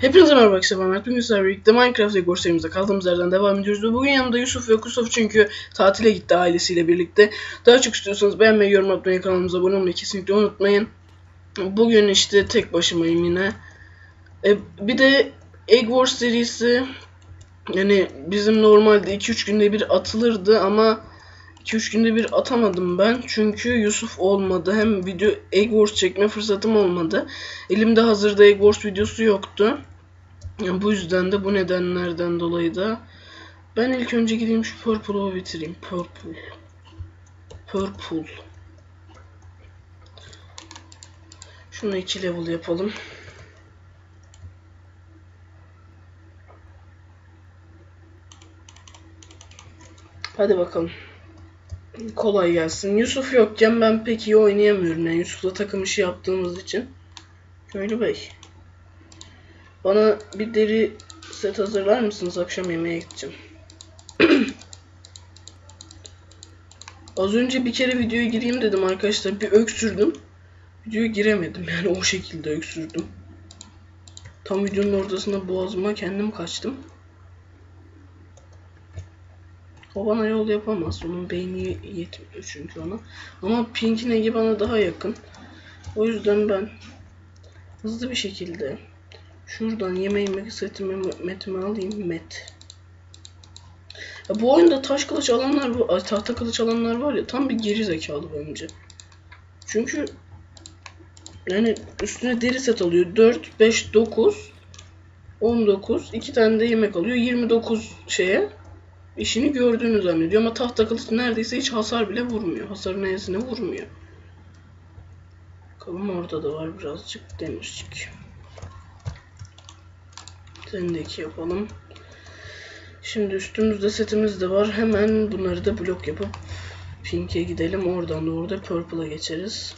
Hepinize merhaba arkadaşlar ben Mert. Bugün sizlerle birlikte Minecraft Egor serimizde kaldığımız yerden devam ediyoruz. Ve bugün yanımda Yusuf ve Kusuf çünkü tatile gitti ailesiyle birlikte. Daha çok istiyorsanız beğenmeyi, yorum atmayı, kanalımıza abone olmayı kesinlikle unutmayın. Bugün işte tek başımayım yine. E, bir de Egg Wars serisi yani bizim normalde 2-3 günde bir atılırdı ama 2-3 günde bir atamadım ben. Çünkü Yusuf olmadı. Hem video Egg Wars çekme fırsatım olmadı. Elimde hazırda Egg Wars videosu yoktu. Yani bu yüzden de bu nedenlerden dolayı da ben ilk önce gideyim şu Purple'ı bitireyim. Purple. Purple. Şunu 2 level yapalım. Hadi bakalım. Kolay gelsin. Yusuf yokken ben pek iyi oynayamıyorum. Yani Yusuf'la takım işi yaptığımız için. Köylü Bey. Bana bir deri set hazırlar mısınız? Akşam yemeğe gideceğim. Az önce bir kere videoya gireyim dedim arkadaşlar. Bir öksürdüm. Videoya giremedim. Yani o şekilde öksürdüm. Tam videonun ortasında boğazıma kendim kaçtım. O bana yol yapamaz. Onun beyni yetmiyor çünkü ona. Ama Pink'in Egi bana daha yakın. O yüzden ben hızlı bir şekilde şuradan yemeğimi, setimi, metimi alayım. Met. Ya bu oyunda taş kılıç alanlar, ay, tahta kılıç alanlar var ya tam bir geri zekalı bence. Çünkü yani üstüne deri set alıyor. 4, 5, 9, 19, 2 tane de yemek alıyor. 29 şeye işini gördüğünü zannediyor ama tahta kılıç neredeyse hiç hasar bile vurmuyor. Hasarın neyesine vurmuyor. Bakalım orada da var birazcık demircik. Sendeki yapalım. Şimdi üstümüzde setimiz de var. Hemen bunları da blok yapıp Pink'e gidelim. Oradan da orada Purple'a geçeriz.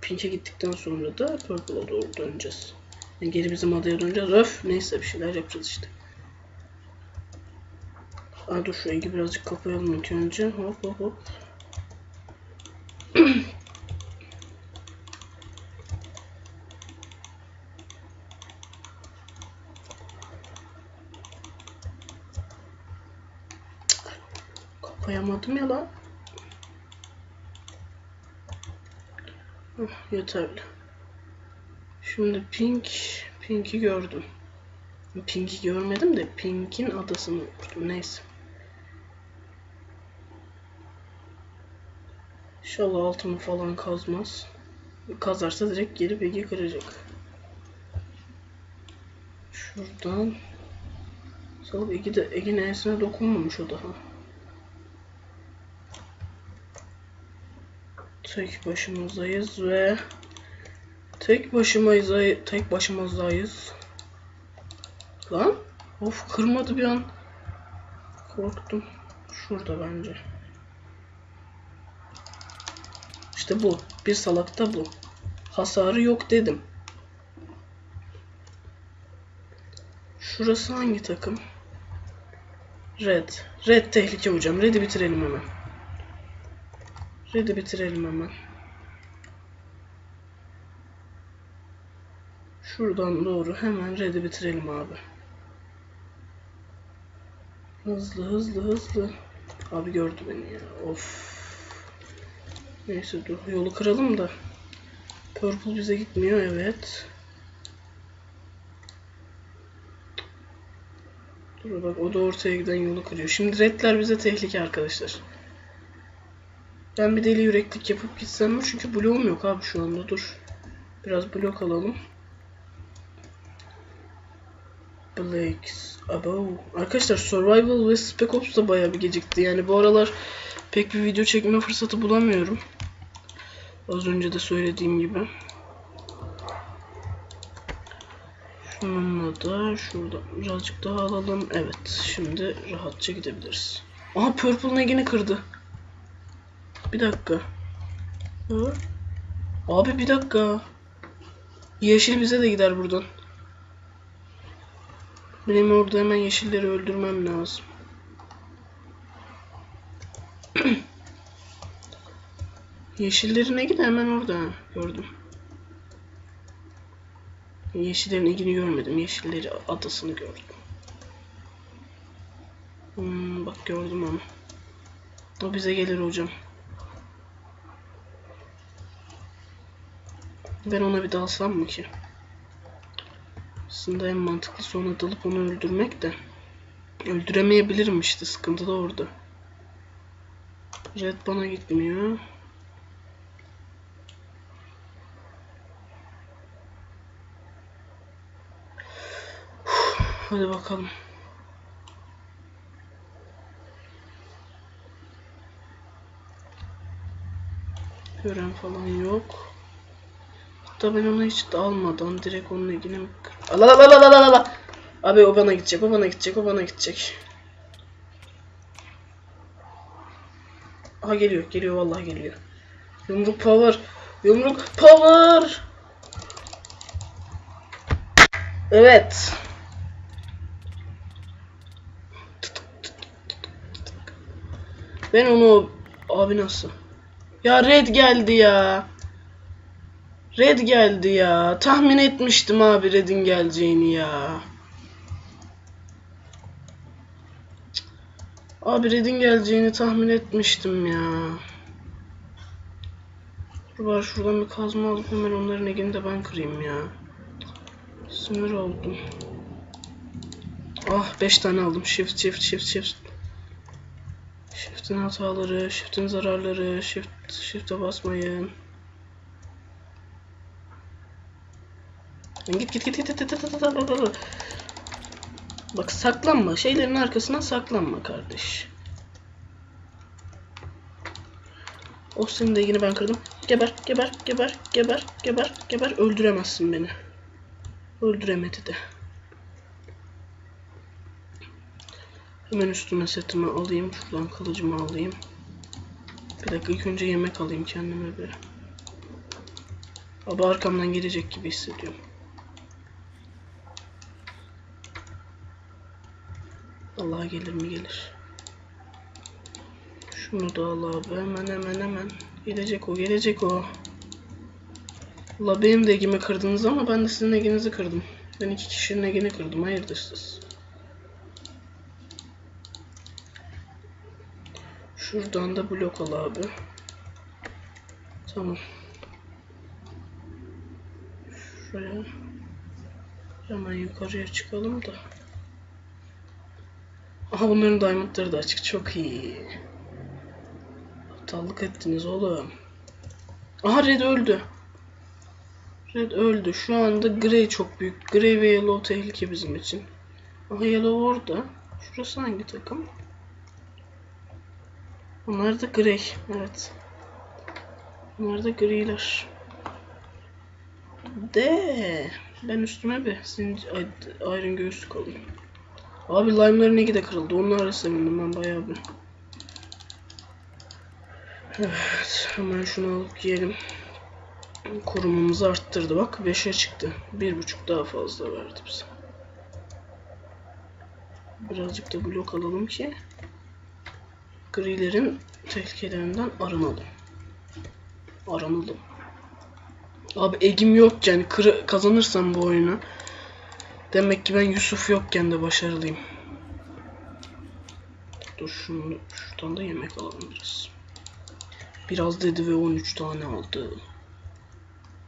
Pink'e gittikten sonra da Purple'a doğru döneceğiz. Yani geri bizim adaya döneceğiz. Öf neyse bir şeyler yapacağız işte. Aa, dur şu rengi birazcık kapayalım ilk önce. Hop hop hop. Lan. Hah, yeterli. Şimdi Pink, Pink'i gördüm. Pink'i görmedim de Pink'in adasını vurdum. Neyse. İnşallah altımı falan kazmaz. Kazarsa direkt geri begi kıracak. Şuradan. Salıp Ege de ensine dokunmamış o daha. Tek başımızdayız ve tek başımayız tek başımızdayız. Lan of kırmadı bir an. Korktum. Şurada bence. İşte bu. Bir salakta bu. Hasarı yok dedim. Şurası hangi takım? Red. Red tehlike hocam. Red'i bitirelim hemen. Red'i bitirelim hemen. Şuradan doğru hemen Red'i bitirelim abi. Hızlı hızlı hızlı. Abi gördü beni ya. Of. Neyse dur yolu kıralım da. Purple bize gitmiyor evet. Dur bak o da ortaya giden yolu kırıyor. Şimdi redler bize tehlike arkadaşlar. Ben bir deli yüreklik yapıp gitsem mi? Çünkü bloğum yok abi şu anda dur. Biraz blok alalım. Blakes. Abo. Arkadaşlar Survival ve Spec Ops da bayağı bir gecikti. Yani bu aralar pek bir video çekme fırsatı bulamıyorum. Az önce de söylediğim gibi. Şununla da şurada birazcık daha alalım. Evet. Şimdi rahatça gidebiliriz. Aha Purple negini kırdı. Bir dakika. Hı? Abi bir dakika. Yeşil bize de gider buradan. Benim orada hemen yeşilleri öldürmem lazım. Yeşillerine gide hemen orada gördüm. Yeşillerin ilgini görmedim. Yeşilleri adasını gördüm. Hmm, bak gördüm onu. O bize gelir hocam. Ben ona bir dalsam mı ki? Aslında en mantıklısı ona dalıp onu öldürmek de. Öldüremeyebilirim işte sıkıntı da orada. Red bana gitmiyor. Hadi bakalım. Gören falan yok. Hatta ben ona hiç dalmadan direkt onun la la la. Abi o bana gidecek, o bana gidecek, o bana gidecek. Aha geliyor, geliyor vallahi geliyor. Yumruk power, yumruk power. Evet. Ben onu abi nasıl? Ya red geldi ya. Red geldi ya. Tahmin etmiştim abi redin geleceğini ya. Abi redin geleceğini tahmin etmiştim ya. Dur bari şuradan bir kazma alıp hemen onların egini de ben kırayım ya. Sinir oldum. Ah 5 tane aldım. Shift shift shift shift. Shift'in hataları, shift'in zararları, shift shift'e basmayın. Git git git git git git git git git git. Bak saklanma. Şeylerin arkasına saklanma kardeş. O senin de yine ben kırdım. Geber, geber, geber, geber, geber, geber. Öldüremezsin beni. Öldüremedi de. Hemen üstüme setimi alayım. Şuradan kılıcımı alayım. Bir dakika ilk önce yemek alayım kendime bir. Abi arkamdan gelecek gibi hissediyorum. Allah gelir mi gelir. Şunu da al abi hemen hemen hemen. Gelecek o gelecek o. Allah benim de egimi kırdınız ama ben de sizin eginizi kırdım. Ben iki kişinin egini kırdım. Hayırdır siz? Şuradan da blok al abi. Tamam. Şuraya. Hemen yukarıya çıkalım da. Aha bunların diamondları da açık. Çok iyi. Aptallık ettiniz oğlum. Aha Red öldü. Red öldü. Şu anda Grey çok büyük. Grey ve Yellow tehlike bizim için. Aha Yellow orada. Şurası hangi takım? Onlar da Grey. Evet. Onlar da Grey'ler. De ben üstüme bir zinc iron göğüslük alayım. Abi lime'ların egi de kırıldı. Onlar da sevindim ben bayağı bir. Evet. Hemen şunu alıp giyelim. Korumamızı arttırdı. Bak 5'e çıktı. 1.5 daha fazla verdi bize. Birazcık da blok alalım ki grilerin tehlikelerinden arınalım. Aranalım. Abi egim yokken kır kazanırsam bu oyunu demek ki ben Yusuf yokken de başarılıyım. Dur şunu şuradan da yemek alalım biraz. Biraz dedi ve 13 tane aldı.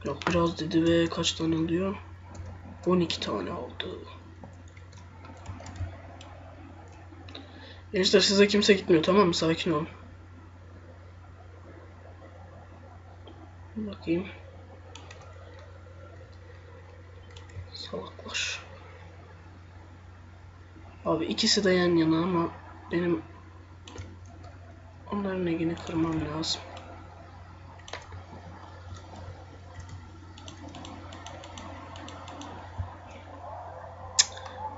Yok biraz dedi ve kaç tane alıyor? 12 tane aldı. Gençler size kimse gitmiyor tamam mı? Sakin olun. Bakayım. Salaklar. Abi ikisi de yan yana ama benim onların egini kırmam lazım.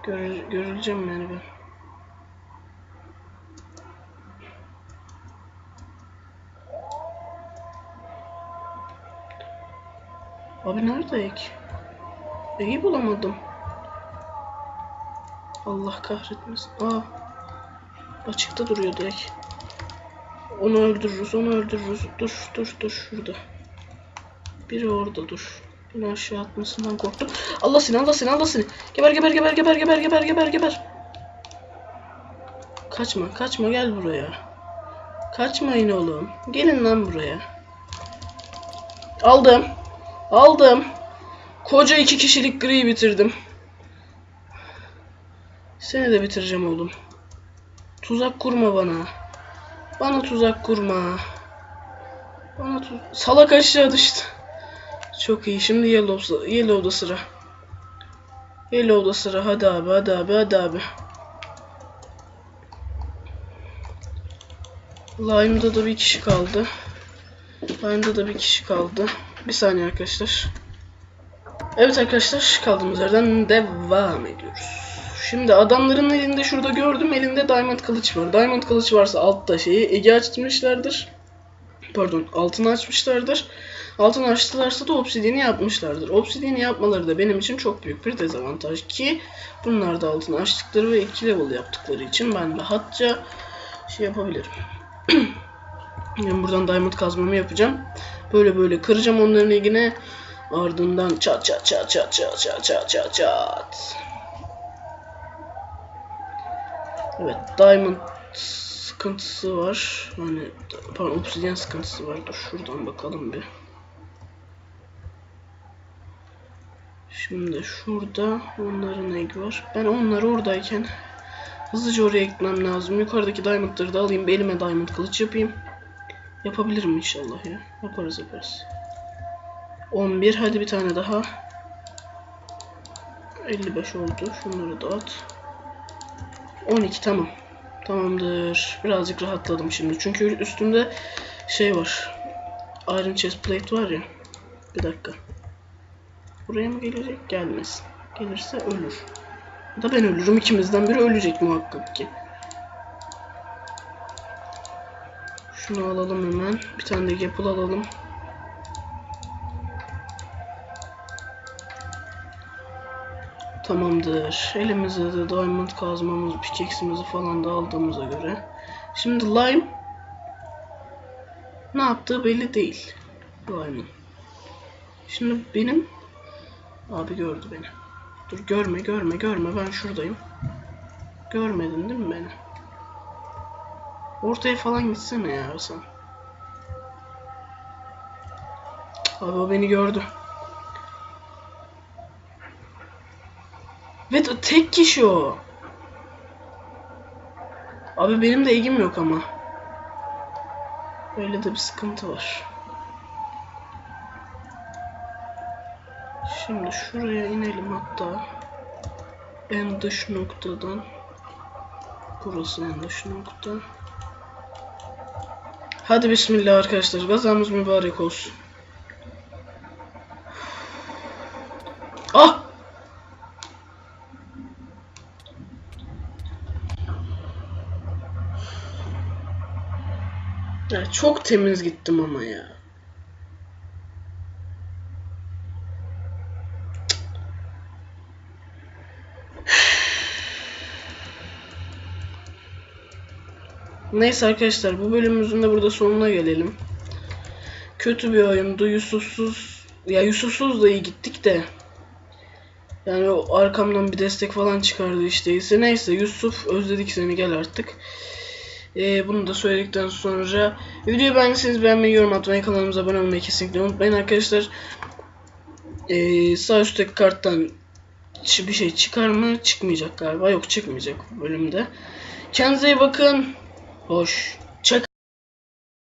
Görül görüleceğim yani ben. Abi nerede ek? Eki bulamadım. Allah kahretmesin. Aa. Açıkta duruyordu ek. Onu öldürürüz, onu öldürürüz. Dur, dur, dur şurada. Biri orada dur. Beni aşağı atmasından korktum. Allah seni Allah seni Allah seni. Geber geber geber geber geber geber geber geber. Kaçma kaçma gel buraya. Kaçmayın oğlum. Gelin lan buraya. Aldım. Aldım. Koca iki kişilik griyi bitirdim. Seni de bitireceğim oğlum. Tuzak kurma bana. Bana tuzak kurma. Bana tu Salak aşağı düştü. Çok iyi. Şimdi Yellow, Yellow'da sıra. Yellow'da sıra. Hadi abi, hadi abi, hadi abi. Lime'da da bir kişi kaldı. Lime'da da bir kişi kaldı. Bir saniye arkadaşlar. Evet arkadaşlar kaldığımız yerden devam ediyoruz. Şimdi adamların elinde şurada gördüm elinde diamond kılıç var. Diamond kılıç varsa altta şeyi Ege açmışlardır. Pardon altını açmışlardır. Altını açtılarsa da obsidiyeni yapmışlardır. Obsidiyeni yapmaları da benim için çok büyük bir dezavantaj ki bunlar da altını açtıkları ve 2 level yaptıkları için ben rahatça şey yapabilirim. yani buradan diamond kazmamı yapacağım. Böyle böyle kıracağım onların ilgine. Ardından çat çat çat çat çat çat çat çat çat. Evet, diamond sıkıntısı var. Hani pardon, obsidian sıkıntısı var. Dur şuradan bakalım bir. Şimdi şurada onların egg var. Ben onlar oradayken hızlıca oraya gitmem lazım. Yukarıdaki diamondları da alayım. Elime diamond kılıç yapayım. Yapabilirim inşallah ya. Yaparız yaparız. 11 hadi bir tane daha. 55 oldu. Şunları da at. 12 tamam. Tamamdır. Birazcık rahatladım şimdi. Çünkü üstümde şey var. Iron chest plate var ya. Bir dakika. Buraya mı gelecek? Gelmesin. Gelirse ölür. Da ben ölürüm. İkimizden biri ölecek muhakkak ki. Şunu alalım hemen. Bir tane de apple alalım. Tamamdır. Elimize de diamond kazmamız, pickaxe'imizi falan da aldığımıza göre. Şimdi lime ne yaptığı belli değil. Lime'ın. Şimdi benim abi gördü beni. Dur görme görme görme ben şuradayım. Görmedin değil mi beni? Ortaya falan gitsene ya sen. Abi o beni gördü. Ve tek kişi o. Abi benim de ilgim yok ama. Öyle de bir sıkıntı var. Şimdi şuraya inelim hatta. En dış noktadan. Burası en dış nokta. Hadi bismillah arkadaşlar. Gazamız mübarek olsun. Ah! Ya çok temiz gittim ama ya. Neyse arkadaşlar bu bölümümüzün de burada sonuna gelelim. Kötü bir oyundu. Yusufsuz ya Yusufsuz da iyi gittik de. Yani o arkamdan bir destek falan çıkardı işte neyse Yusuf özledik seni gel artık. Ee, bunu da söyledikten sonra videoyu beğendiyseniz beğenmeyi, yorum atmayı, kanalımıza abone olmayı kesinlikle unutmayın arkadaşlar. Ee, sağ üstteki karttan bir şey çıkar mı? Çıkmayacak galiba. Yok çıkmayacak bu bölümde. Kendinize iyi bakın. Hoş.